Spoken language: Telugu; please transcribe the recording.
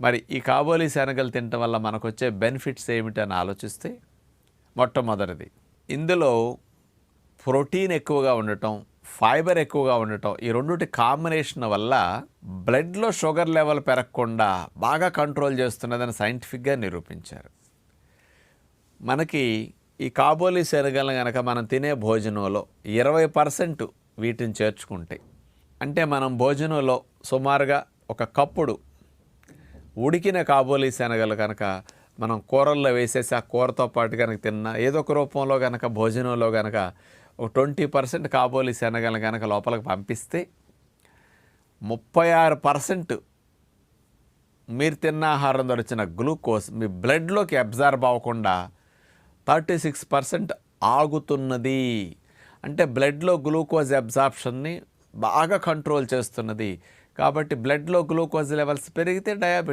మరి ఈ కాబోలి శనగలు తినటం వల్ల మనకు వచ్చే బెనిఫిట్స్ ఏమిటని ఆలోచిస్తే మొట్టమొదటిది. ఇందులో ప్రోటీన్ ఎక్కువగా ఉండటం ఫైబర్ ఎక్కువగా ఉండటం ఈ రెండుటి కాంబినేషన్ వల్ల బ్లడ్లో షుగర్ లెవెల్ పెరగకుండా బాగా కంట్రోల్ చేస్తున్నదని సైంటిఫిక్గా నిరూపించారు. మనకి ఈ కాబోలి శనగలను కనుక మనం తినే భోజనంలో ఇరవై పర్సెంట్ వీటిని చేర్చుకుంటే అంటే మనం భోజనంలో సుమారుగా ఒక కప్పుడు ఉడికిన కాబోలి శనగలు కనుక మనం కూరల్లో వేసేసి ఆ కూరతో పాటు కనుక తిన్నా ఏదో ఒక రూపంలో కనుక భోజనంలో కనుక ఒక ట్వంటీ పర్సెంట్ కాబోలి శనగలు కనుక లోపలికి పంపిస్తే ముప్పై ఆరు పర్సెంట్ మీరు తిన్న ఆహారం ద్వారా వచ్చిన గ్లూకోజ్ మీ బ్లడ్లోకి అబ్జార్బ్ అవ్వకుండా థర్టీ సిక్స్ పర్సెంట్ ఆగుతున్నది. అంటే బ్లడ్లో గ్లూకోజ్ అబ్జార్ప్షన్ని బాగా కంట్రోల్ చేస్తున్నది. కాబట్టి బ్లడ్లో గ్లూకోజ్ లెవెల్స్ పెరిగితే డయాబెటీస్